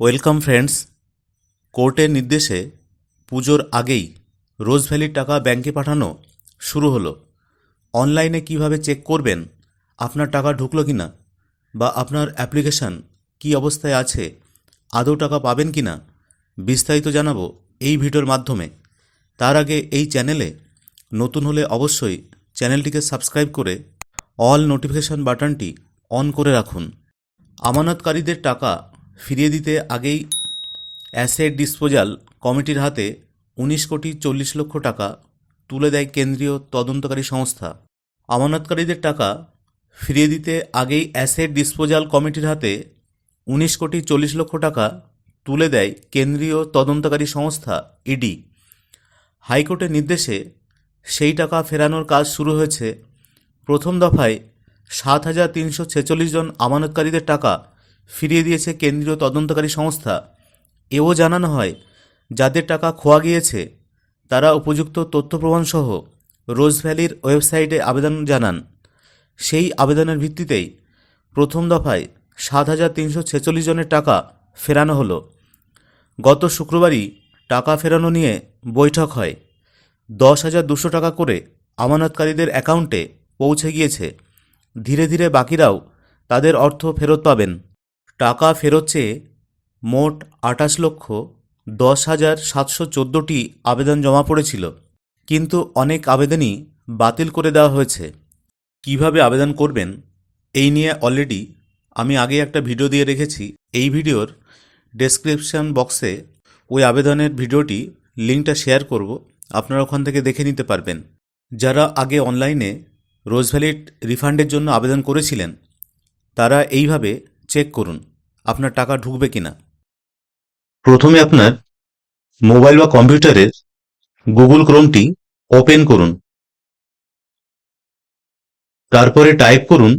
Welcome friends, কোর্টের নির্দেশে পুজোর আগেই রোজ ভ্যালির টাকা ব্যাংকে পাঠানো শুরু হলো। অনলাইনে কীভাবে চেক করবেন, আপনার টাকা ঢুকলো কি না বা আপনার অ্যাপ্লিকেশন কী অবস্থায় আছে, আদৌ টাকা পাবেন কি না বিস্তারিত জানাব এই ভিডিওর মাধ্যমে। তার আগে এই চ্যানেলে নতুন হলে অবশ্যই চ্যানেলটিকে সাবস্ক্রাইব করে অল নোটিফিকেশন বাটনটি অন করে রাখুন। আমানতকারীদের টাকা ফিরিয়ে দিতে আগেই অ্যাসেট ডিসপোজাল কমিটির হাতে উনিশ কোটি চল্লিশ লক্ষ টাকা তুলে দেয় কেন্দ্রীয় তদন্তকারী সংস্থা। আমানতকারীদের টাকা ফিরিয়ে দিতে আগেই অ্যাসেট ডিসপোজাল কমিটির হাতে উনিশ কোটি চল্লিশ লক্ষ টাকা তুলে দেয় কেন্দ্রীয় তদন্তকারী সংস্থা, ইডি। হাইকোর্টের নির্দেশে সেই টাকা ফেরানোর কাজ শুরু হয়েছে। প্রথম দফায় সাত হাজার তিনশো ছেচল্লিশ জন আমানতকারীদের টাকা ফিরিয়ে দিয়েছে কেন্দ্রীয় তদন্তকারী সংস্থা। এও জানানো হয়, যাদের টাকা খোয়া গিয়েছে, তারা উপযুক্ত তথ্য প্রমাণসহ রোজ ভ্যালির ওয়েবসাইটে আবেদন জানান। সেই আবেদনের ভিত্তিতেই প্রথম দফায় সাত হাজার তিনশো ছেচল্লিশ জনের টাকা ফেরানো হলো। গত শুক্রবারই টাকা ফেরানো নিয়ে বৈঠক হয়। দশ হাজার দুশো টাকা করে আমানতকারীদের অ্যাকাউন্টে পৌঁছে গিয়েছে। ধীরে ধীরে বাকিরাও তাদের অর্থ ফেরত পাবেন। টাকা ফেরত চেয়ে মোট আঠাশ লক্ষ দশ হাজার সাতশো চোদ্দোটি আবেদন জমা পড়েছিল। কিন্তু অনেক আবেদনই বাতিল করে দেওয়া হয়েছে। কীভাবে আবেদন করবেন? এই নিয়ে অলরেডি আমি আগে একটা ভিডিও দিয়ে রেখেছি। এই ভিডিওর ডেসক্রিপশন বক্সে ওই আবেদনের ভিডিওটি লিঙ্কটা শেয়ার করব। আপনারা ওখান থেকে দেখে নিতে পারবেন। যারা আগে অনলাইনে রোজভ্যালির রিফান্ডের জন্য আবেদন করেছিলেন, তারা এইভাবে চেক করুন, আপনার টাকা ঢুকবে কিনা। প্রথমে আপনার মোবাইল বা কম্পিউটারের গুগল ক্রোমটি ওপেন করুন। তারপরে টাইপ করুন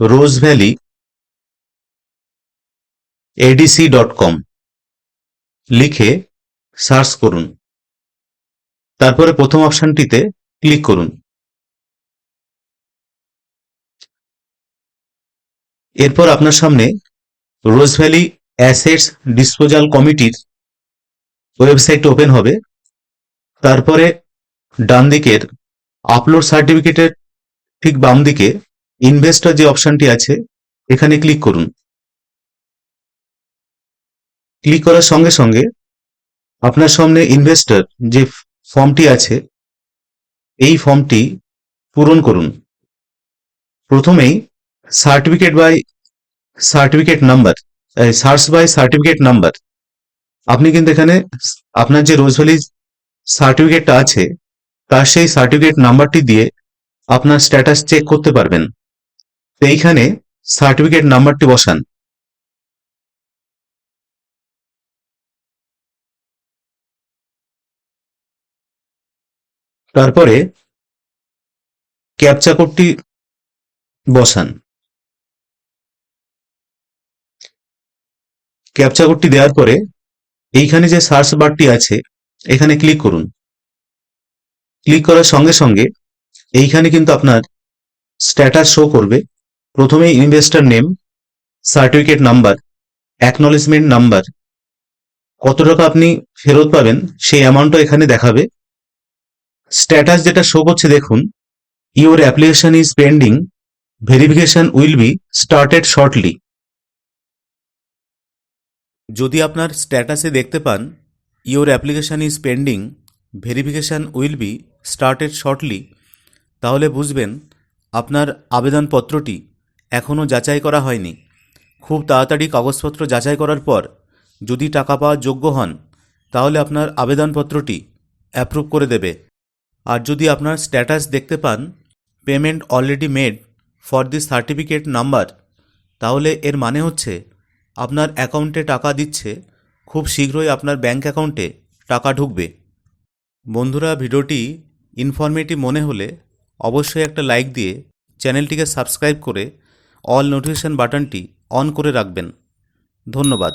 Rose Valley ADC dot com লিখে সার্চ করুন। তারপরে প্রথম অপশনটিতে ক্লিক করুন। এরপর আপনার সামনে রোজ ভ্যালি অ্যাসেটস ডিসপোজাল কমিটির ওয়েবসাইট ওপেন হবে। তারপরে ডান দিকের আপলোড সার্টিফিকেটের ঠিক বাম দিকে ইনভেস্টর যে অপশনটি আছে, এখানে ক্লিক করুন। ক্লিক করার সঙ্গে সঙ্গে আপনার সামনে ইনভেস্টর যে ফর্মটি আছে, এই ফর্মটি পূরণ করুন। প্রথমেই certificate by certificate number search by certificate number. আপনি কিন্তু এখানে আপনার যে রোজভ্যালি সার্টিফিকেটটা আছে, তার সেই সার্টিফিকেট নাম্বারটি দিয়ে আপনার স্ট্যাটাস চেক করতে পারবেন। তো এইখানে সার্টিফিকেট নাম্বারটি বসান। তারপরে ক্যাপচা কোডটি বসান। ক্যাপচা কোডটি দেওয়ার পরে এইখানে যে সার্চ বারটি আছে, এখানে ক্লিক করুন। ক্লিক করার সঙ্গে সঙ্গে এইখানে কিন্তু আপনার স্ট্যাটাস শো করবে। প্রথমে investor name, certificate number, acknowledgement number, কত টাকা আপনি ফেরত পাবেন, সেই অ্যামাউন্টও এখানে দেখাবে। স্ট্যাটাস যেটা শো করছে দেখুন your application is pending, verification will be started shortly. যদি আপনার স্ট্যাটাসে দেখতে পান your application is pending verification will be started shortly তাহলে বুঝবেন আপনার আবেদনপত্রটি এখনও যাচাই করা হয়নি। খুব তাড়াতাড়ি কাগজপত্র যাচাই করার পর যদি টাকা পাওয়ার যোগ্য হন, তাহলে আপনার আবেদনপত্রটি অ্যাপ্রুভ করে দেবে। আর যদি আপনার স্ট্যাটাস দেখতে পান payment already made for this certificate number তাহলে এর মানে হচ্ছে আপনার অ্যাকাউন্টে টাকা দিচ্ছে, খুব শীঘ্রই আপনার ব্যাঙ্ক অ্যাকাউন্টে টাকা ঢুকবে। বন্ধুরা, ভিডিওটি ইনফরমেটিভ মনে হলে অবশ্যই একটা লাইক দিয়ে চ্যানেলটিকে সাবস্ক্রাইব করে অল নোটিফিকেশান বাটনটি অন করে রাখবেন। ধন্যবাদ।